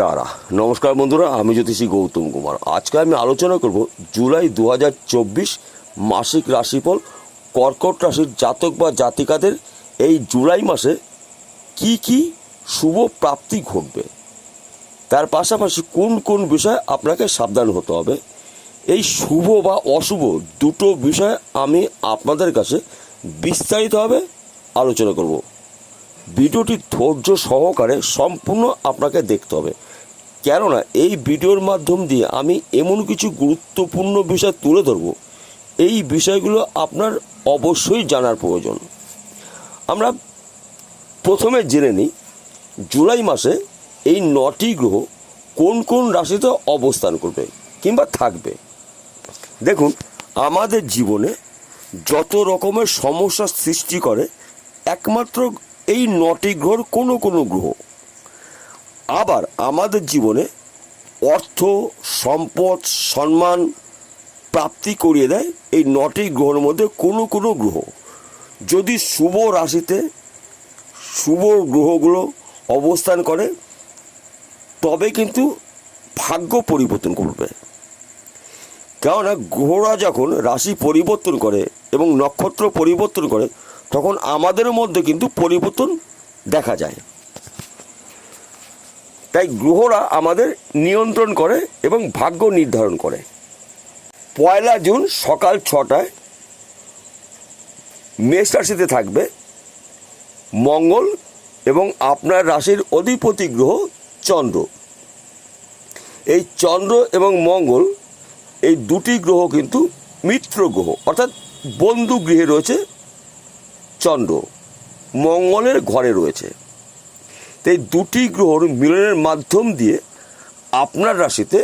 তারা নমস্কার বন্ধুরা, আমি জ্যোতিষী গৌতম কুমার। আজকে আমি আলোচনা করব জুলাই দু হাজার চব্বিশ মাসিক রাশিফল, কর্কট রাশির জাতক বা জাতিকাদের এই জুলাই মাসে কি কি শুভ প্রাপ্তি ঘটবে, তার পাশাপাশি কোন কোন বিষয়ে আপনাকে সাবধান হতে হবে, এই শুভ বা অশুভ দুটো বিষয় আমি আপনাদের কাছে বিস্তারিতভাবে আলোচনা করব। ভিডিওটি ধৈর্য সহকারে সম্পূর্ণ আপনাকে দেখতে হবে। কেননা এই ভিডিওর মাধ্যম দিয়ে আমি এমন কিছু গুরুত্বপূর্ণ বিষয় তুলে ধরব। এই বিষয়গুলো আপনার অবশ্যই জানার প্রয়োজন। আমরা প্রথমে জেনে নিই, জুলাই মাসে এই নটি গ্রহ কোন কোন রাশিতে অবস্থান করবে কিংবা থাকবে? দেখুন, আমাদের জীবনে যত রকমের সমস্যার সৃষ্টি করে, একমাত্র এই নটি গ্রহর কোনো কোনো গ্রহ। আবার আমাদের জীবনে অর্থ, সম্পদ, সম্মান প্রাপ্তি করিয়ে দেয় এই নটি গ্রহের মধ্যে কোনো কোনো গ্রহ। যদি শুভ রাশিতে শুভ গ্রহগুলো অবস্থান করে, তবে কিন্তু ভাগ্য পরিবর্তন করবে কেননা গ্রহরা যখন রাশি পরিবর্তন করে এবং নক্ষত্র পরিবর্তন করে তখন আমাদের মধ্যে কিন্তু পরিবর্তন দেখা যায়। তাই গ্রহরা আমাদের নিয়ন্ত্রণ করে এবং ভাগ্য নির্ধারণ করে। পয়লা জুন সকাল ছটায় মেষ রাশিতে থাকবে মঙ্গল এবং আপনার রাশির অধিপতি গ্রহ চন্দ্র। এই চন্দ্র এবং মঙ্গল এই দুটি গ্রহ কিন্তু মিত্র গ্রহ অর্থাৎ বন্ধু গৃহে রয়েছে চন্দ্র মঙ্গলের ঘরে রয়েছে। তো এই দুটি গ্রহর মিলনের মাধ্যম দিয়ে আপনার রাশিতে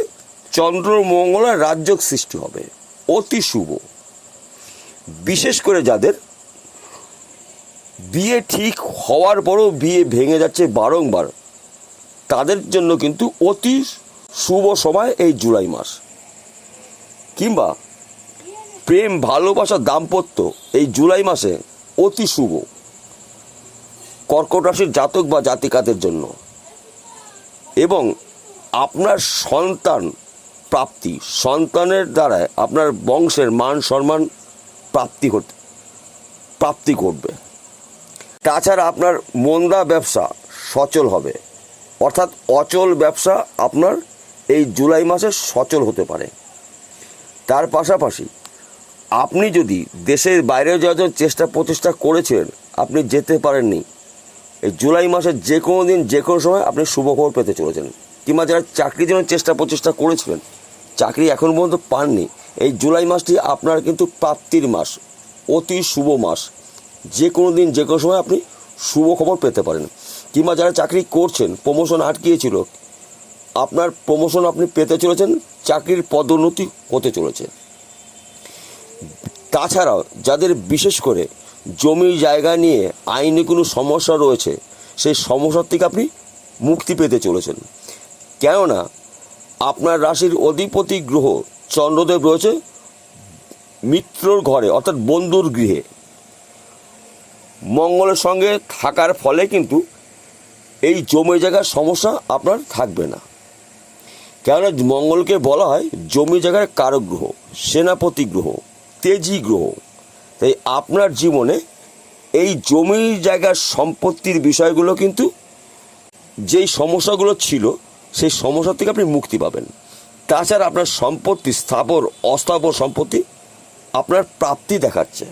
চন্দ্র মঙ্গলের রাজ্যক সৃষ্টি হবে। অতি শুভ। বিশেষ করে যাদের বিয়ে ঠিক হওয়ার পরও বিয়ে ভেঙে যাচ্ছে বারংবার, তাদের জন্য কিন্তু অতি শুভ সময় এই জুলাই মাস। কিংবা প্রেম, ভালোবাসা, দাম্পত্য এই জুলাই মাসে অতি শুভ। কর্কট রাশির জাতক বা জাতিকাদের জন্য। এবং আপনার সন্তান প্রাপ্তি, সন্তানের দ্বারা আপনার বংশের মান, সম্মান প্রাপ্তি করতে প্রাপ্তি করবে তাছাড়া আপনার মন্দা ব্যবসা সচল হবে। অর্থাৎ অচল ব্যবসা আপনার এই জুলাই মাসে সচল হতে পারে। তার পাশাপাশি আপনি যদি দেশের বাইরে যাওয়ার চেষ্টা প্রচেষ্টা করেছেন, আপনি যেতে পারেননি। এই জুলাই মাসের যে কোনো দিন, যে কোনো সময় আপনি শুভখবর পেতে চলেছেন। কিংবা যারা চাকরির জন্য চেষ্টা প্রচেষ্টা করেছিলেন, চাকরি এখন পর্যন্ত পাননি। এই জুলাই মাসটি আপনার কিন্তু প্রাপ্তির মাস, অতি শুভ মাস। যে কোনো দিন, যে কোনো সময় আপনি শুভ খবর পেতে পারেন। কিংবা যারা চাকরি করছেন প্রমোশন আটকিয়েছিল, আপনার প্রমোশন আপনি পেতে চলেছেন, চাকরির পদোন্নতি হতে চলেছে। তাছাড়াও যাদের বিশেষ করে জমি জায়গা নিয়ে আইনে কোনো সমস্যা রয়েছে, সেই সমস্যার থেকে আপনি মুক্তি পেতে চলেছেন। কেননা আপনার রাশির অধিপতি গ্রহ চন্দ্রদেব রয়েছে, মিত্রর ঘরে, অর্থাৎ বন্ধুর গৃহে। মঙ্গলের সঙ্গে থাকার ফলে কিন্তু এই জমি জায়গার সমস্যা আপনার থাকবে না। কেননা মঙ্গলকে বলা হয় জমি জায়গার কারক গ্রহ, সেনাপতি গ্রহ। তেজি গ্রহ। তাই আপনার জীবনে এই জমি জায়গার সম্পত্তির বিষয়গুলো কিন্তু, যেই সমস্যাগুলো ছিল, সেই সমস্যা থেকে আপনি মুক্তি পাবেন। তাছাড়া আপনার সম্পত্তি, স্থাবর, অস্থাবর সম্পত্তি আপনার প্রাপ্তি দেখাচ্ছে।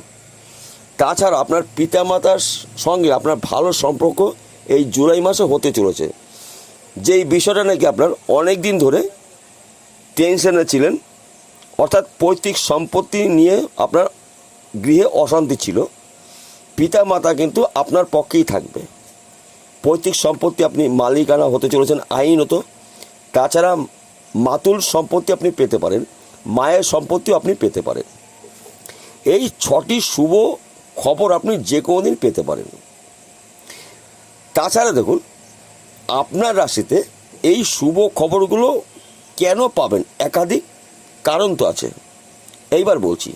তাছাড়া আপনার পিতামাতার সঙ্গে আপনার ভালো সম্পর্ক এই জুলাই মাসে হতে চলেছে। যেই বিষয়টা নাকি আপনার অনেক দিন ধরে টেনশনে ছিলেন অর্থাৎ পৈতৃক সম্পত্তি নিয়ে আপনার গৃহে অশান্তি ছিল পিতা মাতা কিন্তু আপনার পক্ষেই থাকবে। পৈতৃক সম্পত্তি আপনি মালিকানা হতে চলেছেন আইনত। তাছাড়া মাতুল সম্পত্তি আপনি পেতে পারেন, মায়ের সম্পত্তিও আপনি পেতে পারেন। এই ছটি শুভ খবর আপনি যে কোনো দিন পেতে পারেন। তাছাড়া দেখুন, আপনার রাশিতে এই শুভ খবরগুলো কেন পাবেন? একাধিক কারণ তো আছে। এইবার বলছি,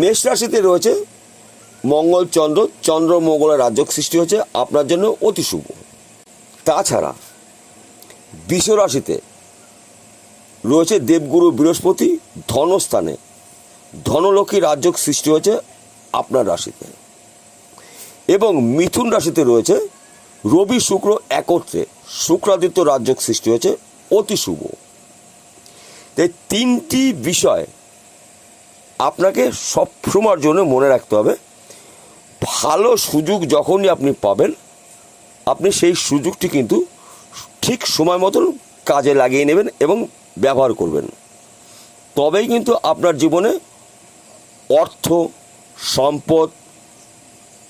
মেষ রাশিতে রয়েছে মঙ্গল চন্দ্র চন্দ্র মঙ্গলের রাজ্য সৃষ্টি হচ্ছে আপনার জন্য অতি শুভ। তাছাড়া বিষ রাশিতে রয়েছে দেবগুরু বৃহস্পতি, ধনস্থানে ধনলক্ষ্মী রাজ্য সৃষ্টি হয়েছে আপনার রাশিতে। এবং মিথুন রাশিতে রয়েছে রবি শুক্র একত্রে শুক্রাদিত্য রাজ্য সৃষ্টি হয়েছে অতি শুভ। এই তিনটি বিষয় আপনাকে সব সময়ের জন্য মনে রাখতে হবে। ভালো সুযোগ যখনই আপনি পাবেন, আপনি সেই সুযোগটি কিন্তু ঠিক সময় মতন কাজে লাগিয়ে নেবেন এবং ব্যবহার করবেন। তবেই কিন্তু আপনার জীবনে অর্থ, সম্পদ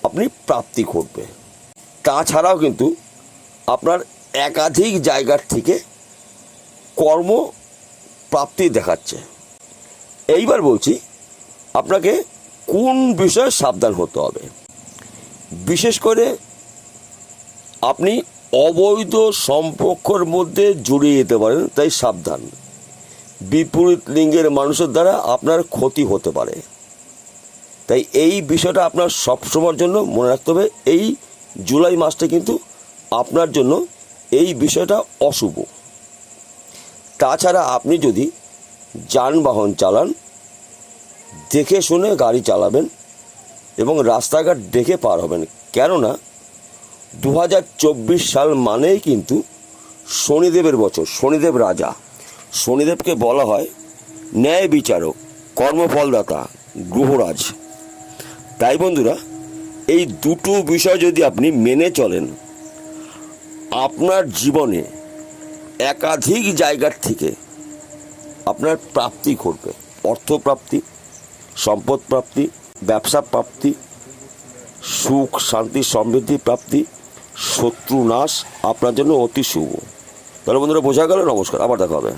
আপনি প্রাপ্তি ঘটবে। তাছাড়াও কিন্তু আপনার একাধিক জায়গার থেকে কর্ম প্রাপ্তি দেখাচ্ছে। এইবার বলছি, আপনাকে কোন বিষয়ে সাবধান হতে হবে? বিশেষ করে আপনি অবৈধ সম্পর্কর মধ্যে জড়িয়ে যেতে পারেন, তাই সাবধান। বিপরীত লিঙ্গের মানুষের দ্বারা আপনার ক্ষতি হতে পারে। তাই এই বিষয়টা আপনার সবসময়ের জন্য মনে রাখতে হবে, এই জুলাই মাসটা কিন্তু আপনার জন্য এই বিষয়টা অশুভ। তাছাড়া আপনি যদি যানবাহন চালান, দেখে শুনে গাড়ি চালাবেন এবং রাস্তাঘাট দেখে পার হবেন। কেননা দু হাজার চব্বিশ সাল মানেই কিন্তু শনিদেবের বছর, শনিদেব রাজা। শনিদেবকে বলা হয় ন্যায় বিচারক, কর্মফলদাতা, গ্রহরাজ। তাই বন্ধুরা, এই দুটো বিষয় যদি আপনি মেনে চলেন, আপনার জীবনে একাধিক জায়গার থেকে আপনার প্রাপ্তি ঘটবে। অর্থপ্রাপ্তি সম্পদ প্রাপ্তি ব্যবসা প্রাপ্তি, সুখ, শান্তি, সমৃদ্ধি প্রাপ্তি, শত্রু, নাশ আপনার জন্য অতি শুভ। তাহলে বন্ধুরা, বোঝা গেল? নমস্কার, আবার দেখা হবে।